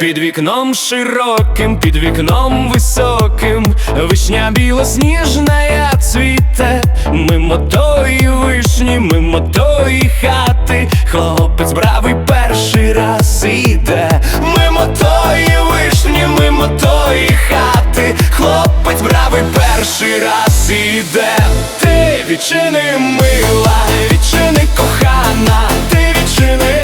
Під вікном широким, під вікном високим, вишня білосніжна цвіте, мимо тої вишні, мимо тої хати, хлопець бравий перший раз іде, мимо тої вишні, мимо тої хати, хлопець бравий перший раз іде. Ти відчини мила, відчини кохана, ти відчини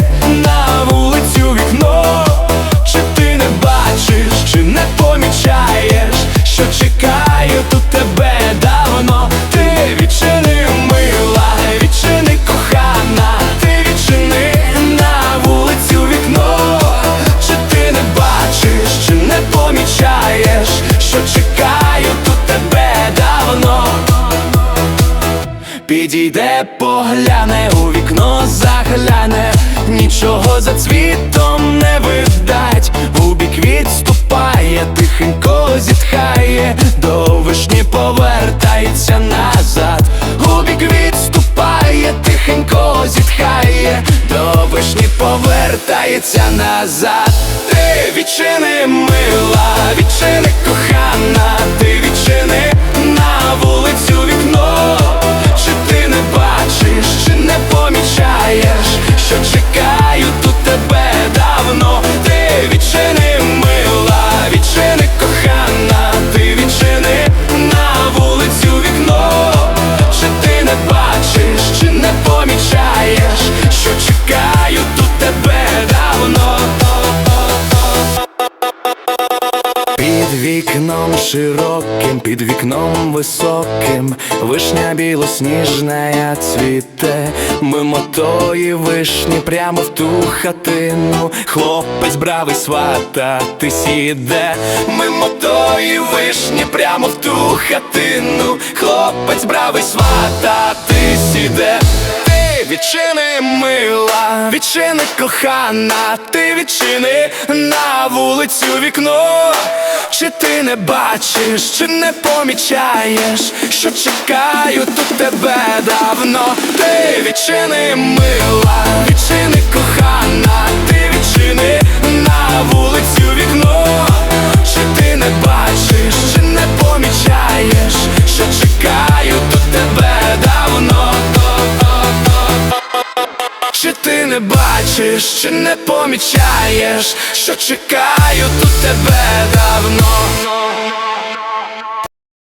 Підійде, погляне, у вікно загляне, нічого за цвітом не видать, у бік відступає, тихенько зітхає, до вишні повертається назад, у бік відступає, тихенько зітхає, до вишні повертається назад. Ти відчини Під вікном широким, під вікном високим, вишня білосніжна я цвіте, мимо тої вишні прямо в ту хатину, хлопець бравий сватати сіде, мимо тої вишні прямо в ту хатину, хлопець бравий сватати сіде. Відчини мила, відчини кохана, ти відчини на вулицю вікно. Чи ти не бачиш, чи не помічаєш, що чекаю тут тебе давно? Ти відчини мила, відчини кохана, ти відчини на вулицю вікно. Чи ти не бачиш, не бачиш, чи не помічаєш, що чекаю тут тебе давно?